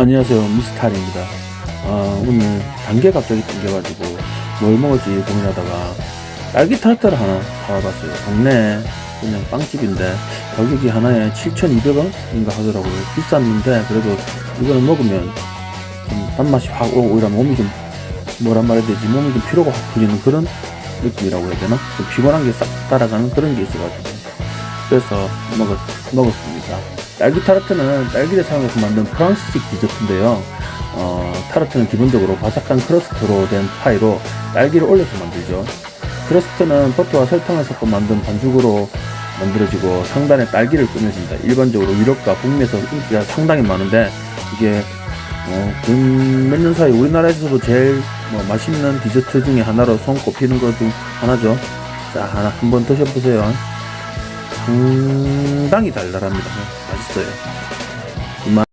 안녕하세요 미스타리입니다. 아, 오늘 단계 갑자기 땡겨가지고 뭘 먹을지 고민하다가 딸기 타르트를 하나 사와봤어요. 동네 그냥 빵집인데 가격이 하나에 7,200원인가 하더라고요. 비쌌는데 그래도 이거는 먹으면 좀 단맛이 확 오고 이러면 몸이 좀 뭐란 말해야 되지 몸이 좀 피로가 확 풀리는 그런 느낌이라고 해야 되나? 좀 피곤한 게 싹 따라가는 그런 게 있어가지고 그래서 먹었, 먹었습니다. 딸기 타르트는 딸기를 사용해서 만든 프랑스식 디저트인데요. 어, 타르트는 기본적으로 바삭한 크러스트로 된 파이로 딸기를 올려서 만들죠. 크러스트는 버터와 설탕을 섞어 만든 반죽으로 만들어지고 상단에 딸기를 꾸며줍니다. 일반적으로 유럽과 북미에서 인기가 상당히 많은데 이게 어, 몇년 사이 우리나라에서도 제일 뭐 맛있는 디저트 중에 하나로 손꼽히는 것 중 하나죠. 자, 하나 한번 드셔보세요. 상당히 달달합니다. 맛있어요.